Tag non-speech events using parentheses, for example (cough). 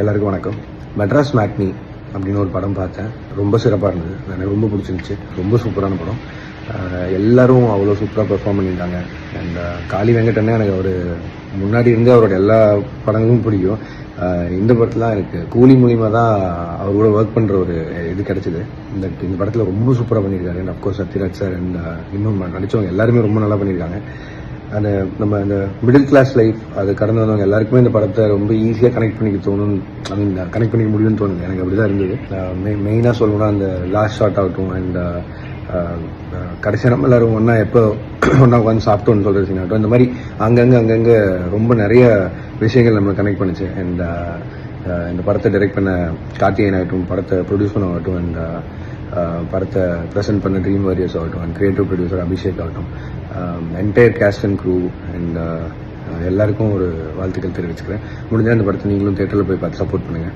எல்லாருக்கும் வணக்கம். மெட்ராஸ் மேக்னி அப்படின்னு ஒரு படம் பார்த்தேன். ரொம்ப சிறப்பாக இருந்தது. எனக்கு ரொம்ப பிடிச்சிருந்துச்சு. ரொம்ப சூப்பரான படம். எல்லாரும் அவ்வளோ சூப்பராக பெர்ஃபார்ம் பண்ணியிருந்தாங்க. அண்ட் காளி வெங்கடனே எனக்கு அவர் முன்னாடி இருந்து அவரோட எல்லா படங்களும் பிடிக்கும். இந்த படத்தில் எனக்கு கூலி மூலியமாக தான் அவர் கூட ஒர்க் பண்ணுற ஒரு இது கிடச்சிது. இந்த இந்த படத்தில் ரொம்ப சூப்பராக பண்ணியிருக்காரு. And of course Sathyaraj sir and இன்னும் நடித்தவங்க எல்லாருமே ரொம்ப நல்லா பண்ணியிருக்காங்க. அந்த uh, நம்ம அந்த மிடில் கிளாஸ் லைஃப் அது கடந்து வந்தவங்க எல்லாருக்குமே இந்த படத்தை ரொம்ப ஈஸியாக கனெக்ட் பண்ணிக்க தோணும் ஐ மீன் கனெக்ட் பண்ணிக்க முடியும்னு தோணுது. எனக்கு அப்படி தான் இருந்தது மெயினாக சொல்லணும்னா அந்த லாஸ்ட் ஷாட் ஆகட்டும் அண்ட் uh, uh, கடைசி நம்ம எல்லாரும் ஒன்றா எப்போ (clears throat) ஒன்றா உட்காந்து சாப்பிட்டோம்னு சொல்கிற சீன் ஆகட்டும். இந்த மாதிரி அங்கங்கே அங்கங்கே ரொம்ப நிறைய விஷயங்கள் நம்மளை கனெக்ட் பண்ணுச்சு. அண்ட் இந்த படத்தை டைரக்ட் பண்ண கார்த்திகேயன் ஆகட்டும் படத்தை ப்ரொடியூஸ் பண்ண ஆகட்டும் அண்ட் படத்தை ப்ரெசென்ட் பண்ண ட்ரீம் வாரியர்ஸ் ஆகட்டும் அண்ட் கிரியேட்டிவ் ப்ரொடியூசர் அபிஷேக் ஆகட்டும். Entire cast and crew and எல்லாருக்கும் ஒரு வாழ்த்துக்கள் தெரிவிச்சுக்கிறேன். முடிஞ்சால் அந்த படத்தை நீங்களும் தேட்டரில் போய் பார்த்து சப்போர்ட் பண்ணுங்கள்